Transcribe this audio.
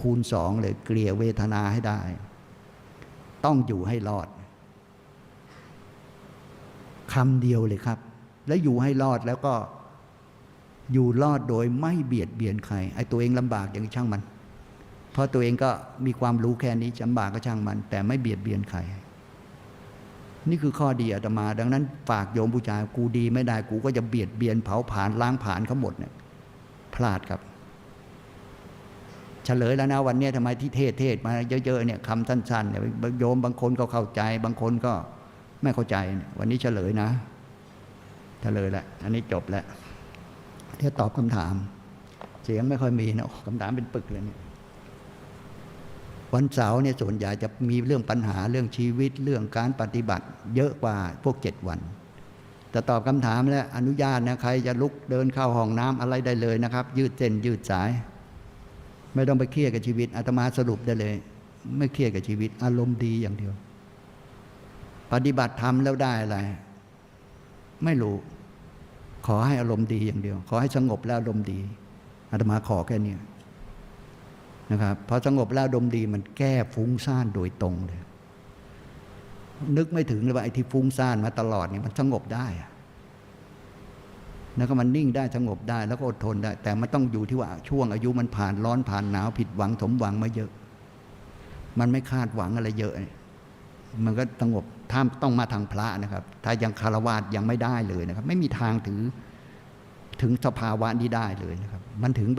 คูณสองเลยเกลี่ยเวทนาให้ได้ ต้องอยู่ให้รอดคำเดียวเลยครับ แล้วอยู่ให้รอดแล้วก็อยู่รอดโดยไม่เบียดเบียนใคร ไอ้ตัวเองลำบากอย่างนี้ช่างมัน เพราะตัวเองก็มีความรู้แค่นี้ลำบากก็ช่างมัน แต่ไม่เบียดเบียนใคร นี่คือข้อดีอาตมา ดังนั้นฝากโยมผู้ชายกูดีไม่ได้กูก็จะเบียดเบียนเผาผลาญล้างผลาญเขาหมดเนี่ยพลาดครับ ฉลยแล้วนะวันนี้ทำไมที่เทศเทศมาเยอะๆเนี่ยคำสั้นๆเนี่ยโยมบางคนก็เข้าใจ บางคนก็ไม่เข้าใจ วันนี้เฉลยนะเฉลยแล้วอันนี้จบแล้วเดี๋ยวตอบคำถาม เสียงไม่ค่อยมีนะคำถามเป็นปึกเลยเนี่ยวันเสาร์เนี่ยส่วนใหญ่จะมีเรื่องปัญหาเรื่องชีวิตเรื่องการปฏิบัติ เยอะกว่าพวกเจ็ดวันแต่ตอบคำถามแล้วอนุญาตนะใครจะลุกเดินเข้าห้องน้ำอะไรได้เลยนะครับ ยืดเส้นยืดสาย ไม่ต้องไปเครียดกับชีวิตอาตมาสรุปได้เลย ไม่เครียดกับชีวิต อารมณ์ดีอย่างเดียว ปฏิบัติธรรมแล้วได้อะไร ไม่รู้ ขอให้อารมณ์ดีอย่างเดียว ขอให้สงบแล้วอารมณ์ดีอาตมาขอแค่นี้นะครับพอสงบแล้วอารมณ์ดีมันแก้ฟุ้งซ่านโดยตรงเลยนึกไม่ถึงเลยว่าไอ้ที่ฟุ้งซ่านมาตลอดเนี่ยมันสงบได้อะ แล้วก็มันนิ่งได้สงบได้แล้วก็อดทนได้ แต่มันต้องอยู่ที่ว่าช่วงอายุมันผ่านร้อนผ่านหนาวผิดหวังสมหวังมาเยอะ มันไม่คาดหวังอะไรเยอะมันก็สงบถ้าต้องมาทางพระนะครับ ถ้ายังคารวะยังไม่ได้เลยนะครับ ไม่มีทางถึงถึงสภาวะนี้ได้เลยนะครับ มันถึงแบบ